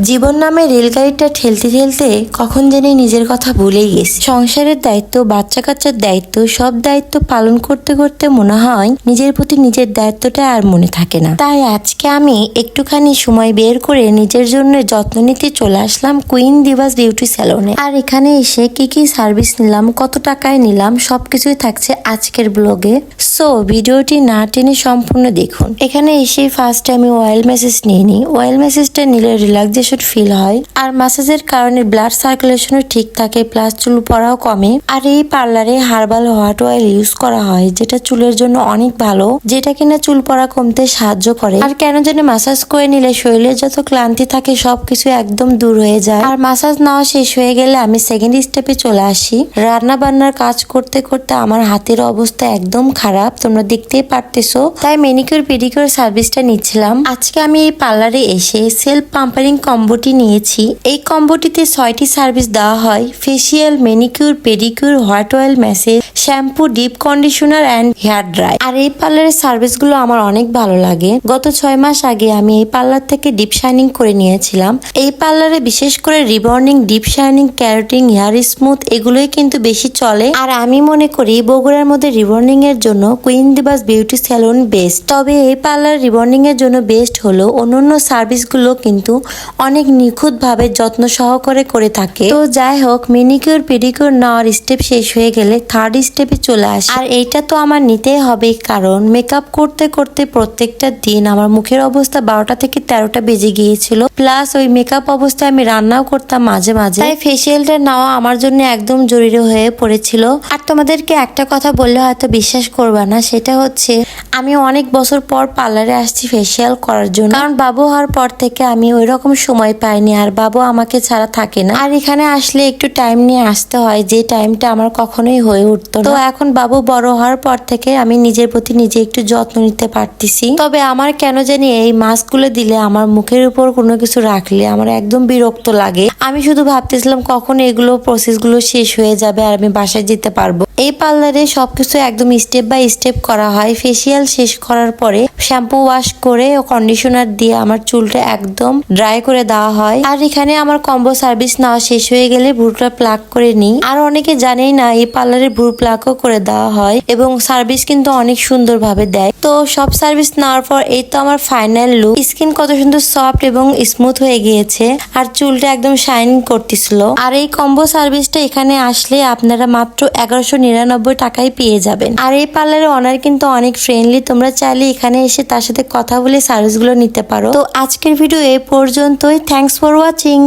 জীবন নামে রেলগাড়িটা ঠেলতে ঠেলতে কখন জানি নিজের কথা ভুলেই গেছি। সংসারের দায়িত্ব বাচ্চা কাচ্চার দায়িত্ব, সব দায়িত্ব পালন করতে করতে মনে হয় নিজের প্রতি নিজের দায়িত্বটা আর মনে থাকে না। তাই আজকে আমি একটুখানি সময় বের করে নিজের জন্য যত্ন নিতে চলে আসলাম কুইন দিবাস বিউটি স্যালনে। আর এখানে এসে কি কি সার্ভিস নিলাম, কত টাকায় নিলাম, সবকিছুই থাকছে আজকের ব্লগে। সো, ভিডিওটি না টেনে সম্পূর্ণ দেখুন। এখানে এসে ফার্স্ট আমি অয়েল মেসেজ নিয়ে নিই। অয়েল মেসেজটা নিলে রিল্যাক্সেশন ফিল হয়। আর ম্যাসেজের কারণে ব্লাড সার্কুলেশনও ঠিক থাকে প্লাস চুল পড়াও কমে। আর এই পার্লারে হার্বাল হট অয়েল ইউজ করা হয়, যেটা চুলের জন্য অনেক ভালো, যেটা কিনা চুল পড়া কমতে সাহায্য করে। আর কেন যেন মাসাজ করে নিলে শরীরে যত ক্লান্তি থাকে, সবকিছু একদম দূর হয়ে যায়। আর মাসাজ নেওয়া শেষ হয়ে গেলে আমি সেকেন্ড স্টেপে চলে আসি। রান্না বান্নার কাজ করতে করতে আমার হাতের অবস্থা একদম খারাপ, তোমরা দেখতেই পারতেছো। তাই মেনিকিউর পেডিকিউর সার্ভিসটা নিচ্ছিলাম। আজকে আমি এই পার্লারে এসে সেলফ পাম্পারিং কম্বোটি নিয়েছি। এই কম্বোটিতে ছয়টি সার্ভিস দেওয়া হয়। Facial, manicure, pedicure, white oil massage, shampoo, deep conditioner and hair dry আর এই পার্লারের সার্ভিসগুলো আমার অনেক ভালো লাগে। গত ছয় মাস আগে আমি এই পার্লার থেকে ডিপ শাইনিং করে নিয়েছিলাম। এই পার্লারে বিশেষ করে rebonding, deep shining keratin hair smooth এগুলোই কিন্তু বেশি চলে। আর আমি মনে করি বগুড়ার মধ্যে রিবর্নিং এর জন্য Queen Divas beauty salon best. তবে এই পার্লার রিবর্নিং এর জন্য বেস্ট হলো অন্যান্য সার্ভিসগুলো কিন্তু অনেক নিখুঁত ভাবে যত্ন সহকারে করে থাকে। তো যাই হোক মেনিকিউর পেডিকিউর নেওয়ার স্টেপ শেষ হয়ে গেলে থার্ড স্টেপে চলে আসে। আর এইটা তো আমার নিতেই হবে, কারণ মেকআপ করতে করতে প্রত্যেকটা দিন আমার মুখের অবস্থা বারোটা থেকে তেরোটা বেজে গিয়েছিল। প্লাস ওই মেকআপ অবস্থায় আমি রান্নাও করতাম মাঝে মাঝে। তাই ফেসিয়ালটা নেওয়া আমার জন্য একদম জরুরি হয়ে পড়েছিল। আর তোমাদেরকে একটা কথা বললে হয়তো বিশ্বাস করবে না, সেটা হচ্ছে আমি অনেক বছর পর পার্লারে আসছি ফেসিয়াল করার জন্য। কারণ বাবু হওয়ার পর থেকে আমি ওই রকম সময় পাইনি আর বাবু আমাকে ছাড়া থাকে না। আর এখানে আসলে একটু টাইম নিয়ে আসতে হয়, যে টাইমটা আমার কখনোই হয়ে উঠতো তো এখন বাবু বড় হওয়ার পর থেকে আমি নিজের প্রতি নিজে একটু যত্ন নিতে পারতেছি। তবে আমার কেন জানি এই মাস্কগুলো দিলে আমার মুখের উপর কোনো কিছু রাখলে আমার একদম বিরক্ত লাগে। আমি শুধু ভাবতেছিলাম কখন এগুলো প্রসেসগুলো শেষ হয়ে যাবে আর আমি বাসায় যেতে পারব। এই পার্লারে সবকিছু একদম স্টেপ বাই স্টেপ করা হয়। ফেসিয়াল শেষ করার পরে শ্যাম্পু ওয়াশ করে ও কন্ডিশনার দিয়ে আমার চুলটা একদম ড্রাই করে দেওয়া হয়। আর এখানে আমার কম্বো সার্ভিস নেওয়া শেষ হয়ে গেলে ভ্রুটা প্লাক করে নিই। আর অনেকে জানেই না, এই পার্লারে ভ্রু প্লাকও করে দেওয়া হয় এবং সার্ভিস কিন্তু অনেক সুন্দর ভাবে দেয়। তো সব সার্ভিস নেওয়ার পর এই তো আমার ফাইনাল লুক স্কিন কত সুন্দর সফট এবং স্মুথ হয়ে গিয়েছে আর চুলটা একদম শাইন করতেছিল। আর এই কম্বো সার্ভিসটা এখানে আসলে আপনারা মাত্র এগারোশো নিরানব্বই টাকায় পেয়ে যাবেন। আর এই পার্লারের অনার কিন্তু অনেক ফ্রেন্ডলি তোমরা চাইলে এখানে এসে তার সাথে কথা বলে সার্ভিসগুলো নিতে পারো। তো আজকের ভিডিও এ পর্যন্তই। Thanks for watching